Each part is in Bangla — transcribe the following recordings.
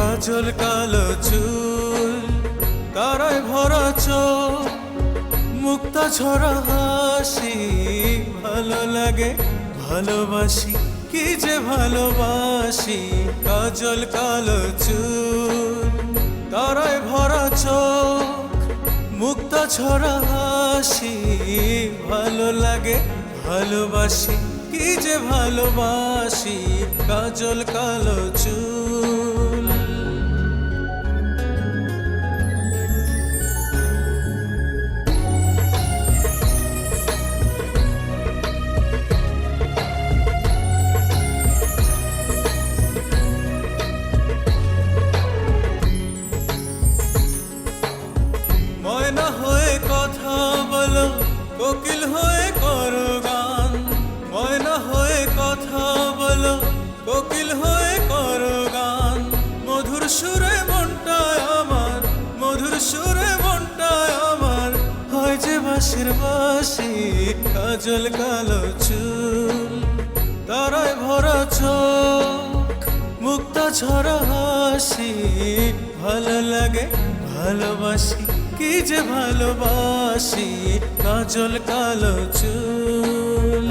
কাজল কালো চুল তারায় ভরা চোখ, মুক্তা ঝরা হাসি, ভালো লাগে, ভালোবাসি, কি যে ভালোবাসি, কাজল কালো চুল তারায় ভরা চোখ, মুক্তা ছড়া হাসি, ভালো লাগে, ভালোবাসি, কি যে ভালোবাসি, কাজল কালো চুল। বলো কোকিল হয়ে করো গান। মধুর সুরে মনটায় আমার, মধুর সুরে মনটায় আমার। হয় যে বাসির বাসি কাজল কালো চুল। তারায় ভরা চোখ, মুক্তা ছড়া হাসি। ভালো লাগে ভালোবাসি, কি যে ভালোবাসি, কাজল কালো চুল।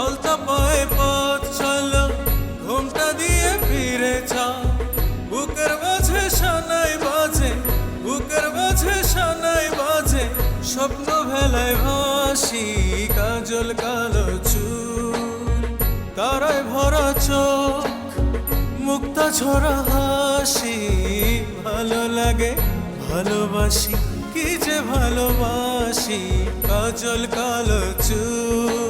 আলতা পায়ে পথ চলো, ঘুমটা দিয়ে ফিরে যাও। বুকের মাঝে সানাই বাজে, বুকের মাঝে সানাই বাজে, স্বপ্ন ভেলায় ভাসি, কাজল কালো চুল। তারায় ভরা চোখ, মুক্তা ঝরা হাসি, ভালো লাগে, ভালোবাসি, কি যে ভালোবাসি, কাজল কালো চুল।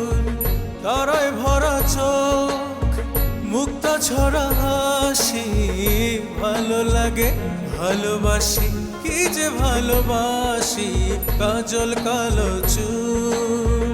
তারায় ভরা চোখ, মুক্তা ছড়া হাসি। ভালো লাগে, ভালোবাসি, কি যে ভালোবাসি, কাজল কালো চুল।